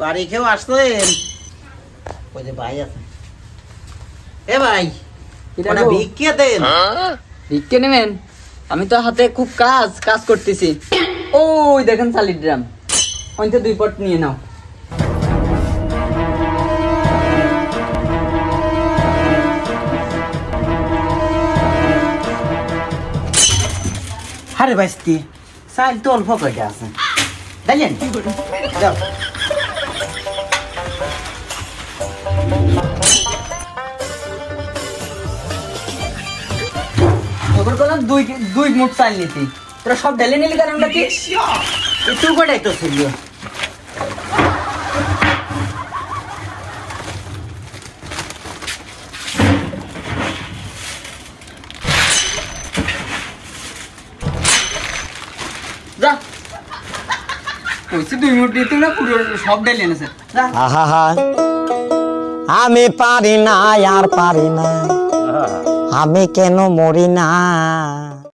বাড়ি খেয়েও আসছেন ওই যে ভাই আছে। এ ভাই ওটা ভিক্ষে দেন। ভিক্ষে নেবেন? আমি তো হাতে খুব কাজ কাজ করতেছি। ওই দেখেন চালির ড্রাম। ওই তো দুই পট নিয়ে নাও। আরে বাইস্তি চাল তো অল্প কয়টা আছে। দেখলেন যাও। করলাম দুই দুই মুঠ চাল নিতি। তোরা সব ঢেলে নিলি কারণটা কি? একটু কটাই তো ছিল? যা। কইছি দুই মুঠ দিতে না সব ঢেলে এনেছে। যা। আহা আমি পারি না আর পারি না। আমি কেন মরি না?